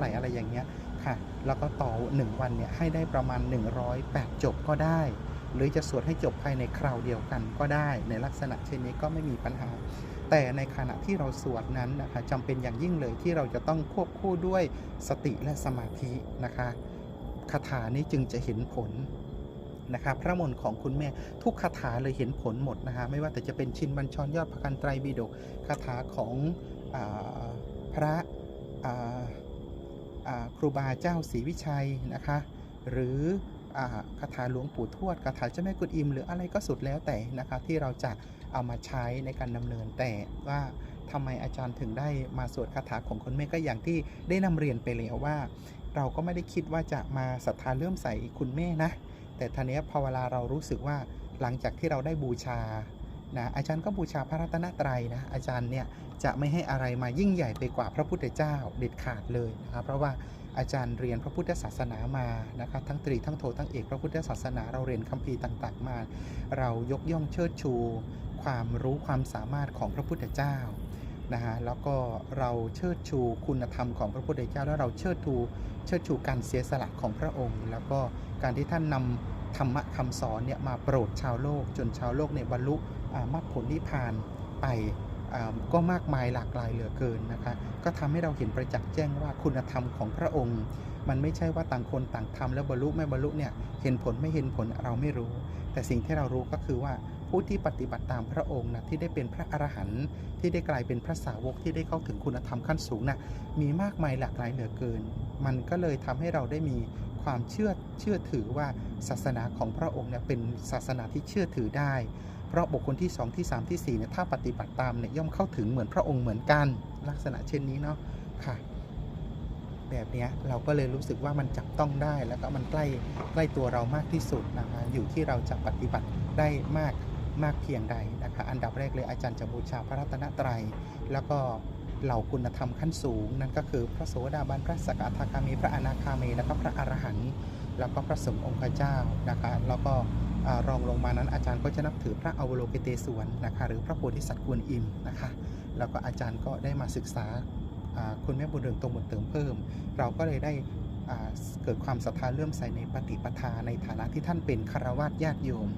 ไหร่อะไรอย่างเงี้ยค่ะ แล้วก็ต่อ 1 วันเนี่ยให้ได้ประมาณ 108 จบก็ได้ หรือจะสวดให้จบภายในคราวเดียวกันก็ได้ ในลักษณะเช่นนี้ก็ไม่มีปัญหา แต่ในขณะที่เราสวดนั้นนะคะจำเป็นอย่างยิ่งเลยที่เราจะต้องควบคู่ด้วยสติและสมาธินะคะคาถานี้จึงจะเห็นผลนะคะพระมนต์ของคุณแม่ทุกคาถาเลยเห็นผลหมดนะคะไม่ว่าแต่จะเป็นชินบัญชรยอดพระกันไตรปิฎกคาถาของอพระอ่า ครูบาเจ้าศรีวิชัยนะคะ หรือคาถาหลวงปู่ทวดคาถาเจ้าแม่กุฎอิม หรืออะไรก็สุดแล้วแต่นะคะที่เราจะเอามาใช้ในการดำเนินแต่ว่าทำไมอาจารย์ถึงได้มาสวดคาถาของคนแม่ก็อย่างที่ได้นำเรียนไปแล้วว่า เราก็ไม่ได้คิดว่าจะมาศรัทธาเลื่อมใสคุณแม่นะ แต่ทีนี้พอเวลาเรารู้สึกว่าหลังจากที่เราได้บูชา นะอาจารย์ก็บูชาพระรัตนตรัยนะอาจารย์เนี่ยจะไม่ให้อะไรมายิ่งใหญ่ไปกว่าพระพุทธเจ้าเด็ดขาดเลยนะครับเพราะว่าอาจารย์เรียนพระพุทธศาสนามานะครับทั้งตรีทั้งโททั้งเอกพระพุทธศาสนาเราเรียนคัมภีร์ต่าง ๆ มา เรายกย่องเชิดชู ความรู้ความสามารถของพระพุทธเจ้านะฮะแล้วก็เราเชิดชูคุณธรรมของพระพุทธเจ้าแล้วเราเชิดชูเชิดชูการเสียสละของพระองค์ แล้วก็การที่ท่านนำ ธรรมะคำสอนเนี่ยมาโปรดชาวโลก จนชาวโลกเนี่ยบรรลุมรรคผลนิพพานไปก็มากมายหลากหลายเหลือเกินนะคะก็ทำให้เราเห็นประจักษ์แจ้งว่าคุณธรรมของพระองค์ มันไม่ใช่ว่าต่างคนต่างทำแล้วบรรลุไม่บรรลุเนี่ยเห็นผลไม่เห็นผลเราไม่รู้ แต่สิ่งที่เรารู้ก็คือว่าผู้ที่ปฏิบัติตามพระองค์นะที่ได้เป็นพระอรหันต์ที่ได้กลายเป็นพระสาวกที่ได้เข้าถึงคุณธรรมขั้นสูงนะมีมากมายหลากหลายเหลือเกิน มันก็เลยทำให้เราได้มี ความเชื่อเชื่อถือว่าศาสนาของพระองค์เนี่ยเป็นศาสนาที่เชื่อถือได้ เพราะบุคคลที่ 2 ที่ 3 ที่4เนี่ยถ้าปฏิบัติตามเนี่ยย่อมเข้าถึงเหมือนพระองค์เหมือนกัน ลักษณะเช่นนี้เนาะค่ะ แบบนี้เราก็เลยรู้สึกว่ามันจับต้องได้ แล้วก็มันใกล้ใกล้ตัวเรามากที่สุดนะคะอยู่ที่เราจะปฏิบัติได้มากมากเพียงใดนะคะ อันดับแรกเลยอาจารย์จะบูชาพระรัตนตรัย แล้วก็ เหล่าคุณธรรมขั้นสูง นั่นก็คือพระโสดาบันพระสกทาคามีพระอนาคามีแล้วก็พระอรหันต์แล้วก็พระสงฆ์องค์เจ้านะคะแล้วก็รองลงมานั้นอาจารย์ก็จะนับถือพระอวโลกิเตศวรนะคะหรือพระโพธิสัตว์กวนอิมนะคะแล้วก็อาจารย์ก็ได้มาศึกษาคุณแม่บุญเรืองตรงบุญเติมเพิ่ม เราก็เลยได้เกิดความศรัทธาเลื่อมใสในปฏิปทาในฐานะที่ท่านเป็นคารวาสญาติโยม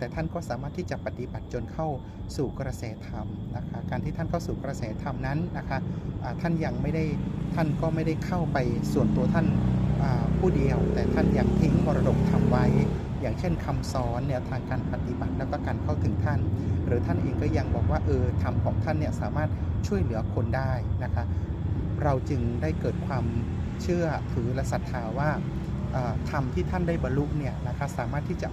แต่ท่านก็สามารถที่จะปฏิบัติจนเข้าสู่กระแสธรรมนะคะการที่ท่านเข้าสู่กระแสธรรมนั้นนะคะท่านยังไม่ได้ท่านก็ไม่ได้เข้าไปส่วนตัวท่านผู้เดียว แต่ท่านยังทิ้งมรดกธรรมไว้ อย่างเช่นคำสอนแนวทางการปฏิบัติแล้วก็การเข้าถึงท่าน หรือท่านเองก็ยังบอกว่าเออธรรมของท่านเนี่ยสามารถช่วยเหลือคนได้นะคะเราจึงได้เกิดความเชื่อถือและศรัทธาว่าธรรมที่ท่านได้บรรลุเนี่ยนะคะสามารถที่จะ